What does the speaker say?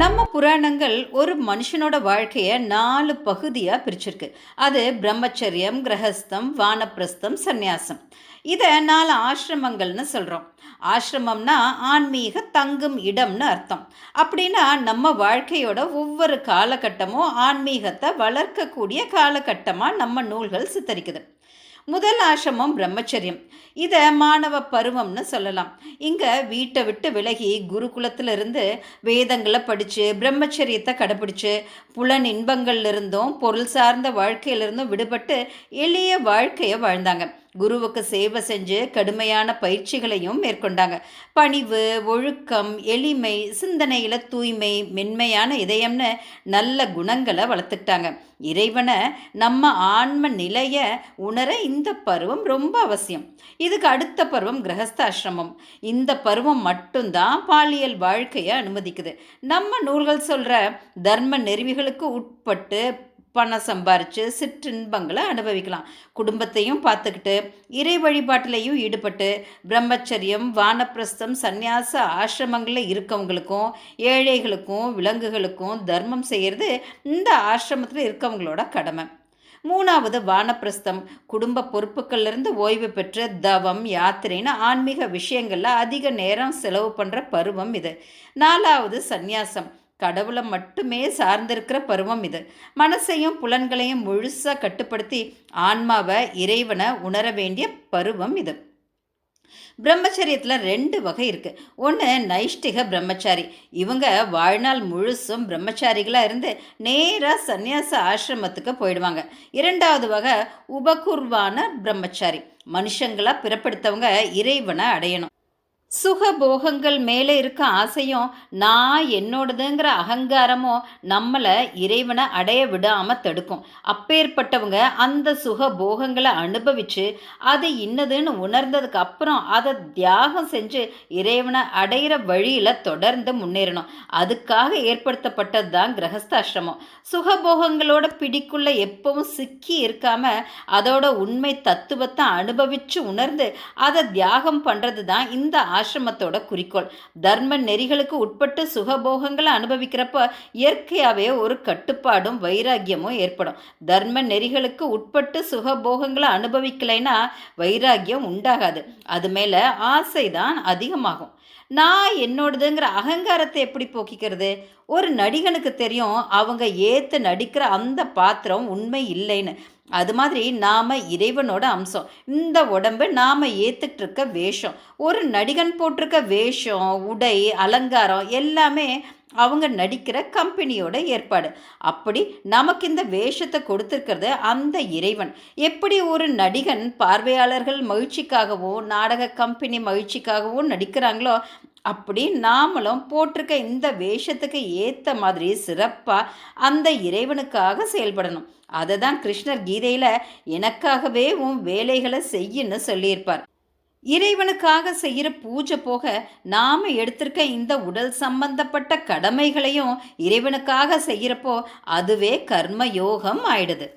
நம்ம புராணங்கள் ஒரு மனுஷனோட வாழ்க்கையை நாலு பகுதியாக பிரிச்சிருக்கு. அது பிரம்மச்சரியம் கிரகஸ்தம் வானப்பிரஸ்தம் சந்நியாசம். இதை நாலு ஆசிரமங்கள்னு சொல்கிறோம் ஆசிரமம்னா ஆன்மீக தங்கும் இடம்னு அர்த்தம். அப்படின்னா நம்ம வாழ்க்கையோட ஒவ்வொரு காலகட்டமும் ஆன்மீகத்தை வளர்க்கக்கூடிய காலகட்டமாக நம்ம நூல்கள் சித்தரிக்குது. முதல் ஆசிரமம் பிரம்மச்சரியம். இதை மாணவ பருவம்னு சொல்லலாம். இங்கே வீட்டை விட்டு விலகி குருகுலத்திலிருந்து வேதங்களை படித்து பிரம்மச்சரியத்தை கடைப்பிடிச்சு புலன் இன்பங்கள்லேருந்தும் பொருள் சார்ந்த வாழ்க்கையிலிருந்தும் விடுபட்டு எளிய வாழ்க்கையை வாழ்ந்தாங்க. குருவுக்கு சேவை செஞ்சு கடுமையான பயிற்சிகளையும் மேற்கொண்டாங்க. பணிவு ஒழுக்கம் எளிமை சிந்தனையில் தூய்மை மென்மையான இதயம்னு நல்ல குணங்களை வளர்த்துக்கிட்டாங்க. இறைவனை நம்ம ஆன்ம நிலையை உணர இந்த பருவம் ரொம்ப அவசியம். இதுக்கு அடுத்த பருவம் கிரகஸ்தாசிரமம். இந்த பருவம் மட்டும்தான் பாலியல் வாழ்க்கையை அனுமதிக்குது. நம்ம நூல்கள் சொல்கிற தர்ம நெறிவுகளுக்கு உட்பட்டு பணம் சம்பாரித்து சிற்றின்பங்களை அனுபவிக்கலாம். குடும்பத்தையும் பார்த்துக்கிட்டு இறை வழிபாட்டிலையும் ஈடுபட்டு பிரம்மச்சரியம் வானப்பிரஸ்தம் சந்நியாச ஆசிரமங்களில் இருக்கவங்களுக்கும் ஏழைகளுக்கும் விலங்குகளுக்கும் தர்மம் செய்கிறது இந்த ஆசிரமத்தில் இருக்கவங்களோட கடமை. மூணாவது வானப்பிரஸ்தம் குடும்ப பொறுப்புகள்லேருந்து ஓய்வு பெற்ற தவம் யாத்திரைன்னு ஆன்மீக விஷயங்களில் அதிக நேரம் செலவு பண்ணுற பருவம் இது. நாலாவது சந்நியாசம் கடவுளை மட்டுமே சார்ந்திருக்கிற பருவம் இது. மனசையும் புலன்களையும் முழுசாக கட்டுப்படுத்தி ஆன்மாவை இறைவனை உணர வேண்டிய பருவம் இது. பிரம்மச்சரியத்தில் ரெண்டு வகை இருக்குது ஒன்று நைஷ்டிக பிரம்மச்சாரி. இவங்க வாழ்நாள் முழுசும் பிரம்மச்சாரிகளாக இருந்து நேராக சந்நியாச ஆசிரமத்துக்கு போயிடுவாங்க. இரண்டாவது வகை உபகுர்வான பிரம்மச்சாரி. மனுஷங்களாக பிறப்படுத்தவங்க இறைவனை அடையணும். சுகபோகங்கள் மேலே இருக்க ஆசையும் நான் என்னோடதுங்கிற அகங்காரமும் நம்மளை இறைவனை அடைய விடாமல் தடுக்கும். அப்பேற்பட்டவங்க அந்த சுக போகங்களை அனுபவித்து அது இன்னதுன்னு உணர்ந்ததுக்கு அப்புறம் அதை தியாகம் செஞ்சு இறைவனை அடையிற வழியில் தொடர்ந்து முன்னேறணும். அதுக்காக ஏற்படுத்தப்பட்டது தான் கிரகஸ்தாசிரமம் சுகபோகங்களோட பிடிக்குள்ள எப்பவும் சிக்கி இருக்காம அதோட உண்மை தத்துவத்தை அனுபவித்து உணர்ந்து அதை தியாகம் பண்ணுறது தான் இந்த ஆசிரமத்தோட குறிக்கோள். தர்ம நெறிகளுக்கு உட்பட்டு சுகபோகங்களை அனுபவிக்கிறப்ப இயற்கையாகவே ஒரு கட்டுப்பாடும் வைராக்கியமும் ஏற்படும். தர்ம நெறிகளுக்கு உட்பட்டு சுகபோகங்களை அனுபவிக்கலைன்னா வைராக்கியம் உண்டாகாது. அது மேலே ஆசை தான் அதிகமாகும். நான் என்னோடதுங்கிற அகங்காரத்தை எப்படி போக்கிக்கிறது? ஒரு நடிகனுக்கு தெரியும் அவங்க ஏற்று நடிக்கிற அந்த பாத்திரம் உண்மை இல்லைன்னு. அது மாதிரி நாம் இறைவனோட அம்சம். இந்த உடம்பு நாம் ஏற்றுக்கிட்டு இருக்க வேஷம். ஒரு நடிகன் போட்டிருக்க வேஷம் உடை அலங்காரம் எல்லாமே அவங்க நடிக்கிற கம்பெனியோட ஏற்பாடு. அப்படி நமக்கு இந்த வேஷத்தை கொடுத்துருக்கிறது அந்த இறைவன். எப்படி ஒரு நடிகன் பார்வையாளர்கள் மகிழ்ச்சிக்காகவும் நாடக கம்பெனி மகிழ்ச்சிக்காகவும் நடிக்கிறாங்களோ அப்படி நாமளும் போட்டிருக்க இந்த வேஷத்துக்கு ஏற்ற மாதிரி சிறப்பாக அந்த இறைவனுக்காக செயல்படணும். அதை தான் கிருஷ்ணர் கீதையில் எனக்காகவே உன் வேலைகளை செய்யுன்னு சொல்லியிருப்பார். இறைவனுக்காக செய்கிற பூஜை போக நாம் எடுத்திருக்க இந்த உடல் சம்பந்தப்பட்ட கடமைகளையும் இறைவனுக்காக செய்கிறப்போ அதுவே கர்ம யோகம் ஆயிடுது.